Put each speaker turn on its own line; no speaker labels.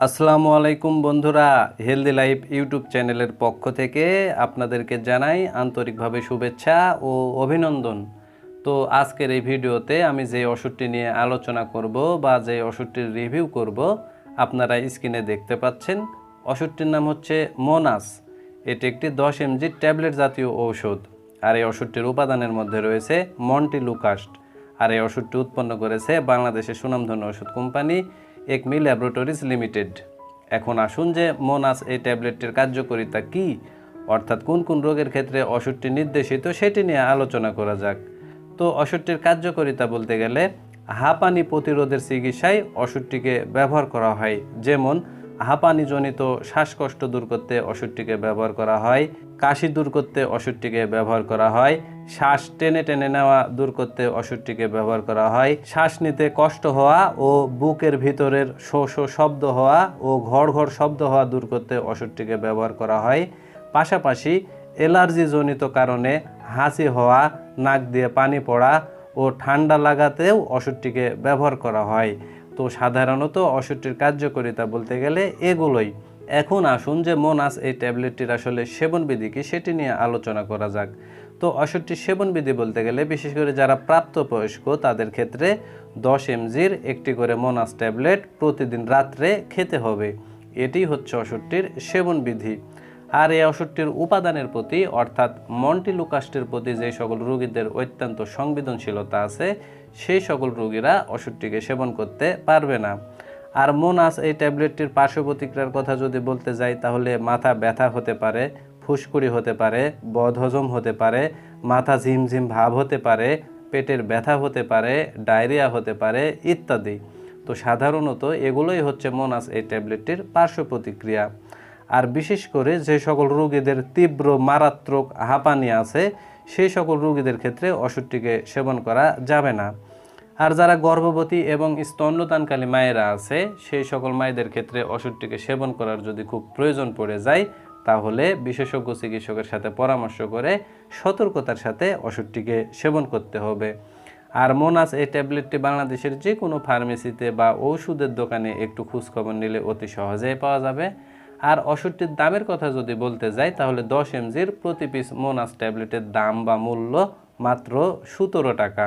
আসসালামু আলাইকুম বন্ধুরা হেলদি লাইফ ইউটিউব চ্যানেলের পক্ষ থেকে আপনাদেরকে জানাই আন্তরিকভাবে শুভেচ্ছা ও অভিনন্দন। তো আজকের এই ভিডিওতে আমি যে ওষুধটি নিয়ে আলোচনা করব বা যে ওষুধটির রিভিউ করব, আপনারা স্ক্রিনে দেখতে পাচ্ছেন। ওষুধটির নাম হচ্ছে মোনাস। এটি একটি দশ এমজি ট্যাবলেট জাতীয় ঔষধ। আর এই ওষুধটির উপাদানের মধ্যে রয়েছে মন্টি লুকাস্ট আর এই ওষুধটি উৎপন্ন করেছে বাংলাদেশের সুনামধন্য ওষুধ কোম্পানি একমি ল্যাবরেটরিজ লিমিটেড। এখন আসুন যে মোনাস এই ট্যাবলেটটির কার্যকারিতা কি, অর্থাৎ কোন কোন রোগের ক্ষেত্রে ওষুধটি নির্দেশিত সেটি নিয়ে আলোচনা করা যাক। তো ওষুধটির কার্যকারিতা বলতে গেলে, হাঁপানি প্রতিরোধের চিকিৎসায় ওষুধটিকে ব্যবহার করা হয়। যেমন, হাঁপানিজনিত শ্বাসকষ্ট দূর করতে ওষুধটিকে ব্যবহার করা হয়, কাশি দূর করতে ওষুধটিকে ব্যবহার করা হয় শ্বাস টেনে টেনে নেওয়া, দূর করতে ওষুধটিকে ব্যবহার করা হয়। শ্বাস নিতে কষ্ট হওয়া ও বুকের ভিতরের শো শো শব্দ হওয়া ও ঘড় ঘড় শব্দ হওয়া দূর করতে ওষুধটিকে ব্যবহার করা হয়। পাশাপাশি অ্যালার্জিজনিত কারণে হাসি হওয়া, নাক দিয়ে পানি পড়া ও ঠান্ডা লাগাতেও ওষুধটিকে ব্যবহার করা হয়। তো সাধারণত ওষুধটির কার্যকারিতা বলতে গেলে এগুলোই। এখন আসুন যে মোনাস এই ট্যাবলেটটির আসলে সেবনবিধি কি সেটি নিয়ে আলোচনা করা যাক। তো ওষুধটির সেবনবিধি বলতে গেলে বিশেষ করে যারা প্রাপ্তবয়স্ক তাদের ক্ষেত্রে দশ এমজির একটি করে মোনাস ট্যাবলেট প্রতিদিন রাত্রে খেতে হবে। এটি হচ্ছে ওষুধটির সেবনবিধি। আর এই ওষুধটির উপাদানের প্রতি অর্থাৎ মন্টিলুকাস্টের প্রতি যে সকল রোগীদের অত্যন্ত সংবেদনশীলতা আছে, সেই সকল রোগীরা ওষুধটিকে সেবন করতে পারবে না। আর মোনাস এই ট্যাবলেটটির পার্শ্ব প্রতিক্রিয়ার কথা যদি বলতে যাই, তাহলে মাথা ব্যথা হতে পারে, ফুসকুড়ি হতে পারে, বদহজম হতে পারে, মাথা ঝিমঝিম ভাব হতে পারে, পেটের ব্যথা হতে পারে, ডায়রিয়া হতে পারে ইত্যাদি। তো সাধারণত এগুলোই হচ্ছে মোনাস এই ট্যাবলেটটির পার্শ্ব প্রতিক্রিয়া আর বিশেষ করে যে সকল রোগীদের তীব্র মারাত্মক হাঁপানি আছে, সেই সকল রোগীদের ক্ষেত্রে ওষুধটিকে সেবন করা যাবে না। আর যারা গর্ভবতী এবং স্তন্যদানকালী মায়েরা আছে, সেই সকল মায়েদের ক্ষেত্রে ওষুধটিকে সেবন করার যদি খুব প্রয়োজন পড়ে যায়, তাহলে বিশেষজ্ঞ চিকিৎসকের সাথে পরামর্শ করে সতর্কতার সাথে ওষুধটিকে সেবন করতে হবে। আর মোনাস, এই ট্যাবলেটটি বাংলাদেশের যে কোনো ফার্মেসিতে বা ঔষধের দোকানে একটু খোঁজখবর নিলে অতি সহজেই পাওয়া যাবে। আর ওষুধটির দামের কথা যদি বলতে যাই, তাহলে দশ এমজির প্রতি পিস মোনাস ট্যাবলেটের দাম বা মূল্য মাত্র সতেরো টাকা।